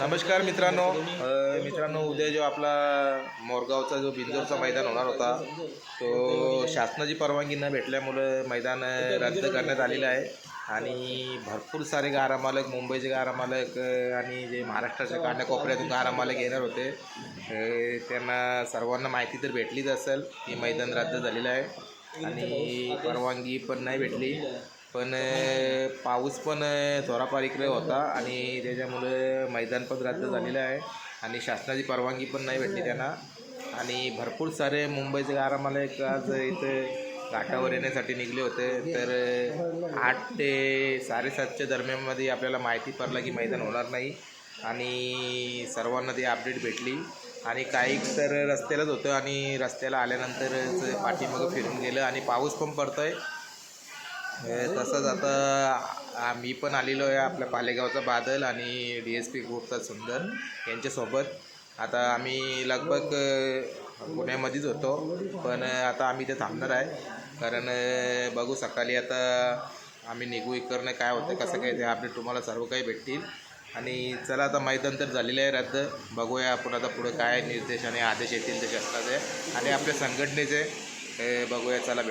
नमस्कार मित्रांनो. मित्रांनो उद्या जो आपला मोरगावचा जो बिंजोरचा मैदान होणार होता तो शासनाची परवानगी न भेटल्यामुळं मैदान रद्द करण्यात आलेलं आहे. आणि भरपूर सारे गारा मालक मुंबईचे गारामालक आणि जे महाराष्ट्राच्या कानाकोपऱ्यातून गारामालक येणार होते. त्यांना सर्वांना माहिती तर भेटलीच असेल की मैदान रद्द झालेलं आहे. आणि परवानगी पण नाही भेटली. पण पाऊस पण अ, इकडे होता आणि त्याच्यामुळे मैदान पण रद्द झालेलं आहे आणि शासनाची परवानगी पण नाही भेटली त्यांना. आणि भरपूर सारे मुंबईचे आरामाला एक आज इथे घाटावर येण्यासाठी निघले होते. तर आठ ते साडेसातच्या दरम्यानमध्ये आपल्याला माहिती पडलं की मैदान होणार नाही आणि सर्वांना ती अपडेट भेटली. आणि काही तर रस्त्यालाच होतं आणि रस्त्याला आल्यानंतरच पाठीमागं फिरून गेलं आणि पाऊस पण पडतो आहे तसंच आता आम्ही पण आलेलो आहे आपल्या पालेगावचा बादल आणि डी एस पी ग्रुपचा सुंदर यांच्यासोबत. आता आम्ही लगभग पुण्यामध्येच होतो पण आता आम्ही इथे थांबणार आहे. कारण बघू सकाळी आता आम्ही निघू इकडनं काय होतं कसं काय ते आपले तुम्हाला सर्व काही भेटतील. आणि चला आता मैदान तर झालेलं आहे रद्द. बघूया आपण आता पुढे काय निर्देश आणि आदेश येतील ते शासनाचे आणि आपल्या संघटनेचे बघूया चला भेट.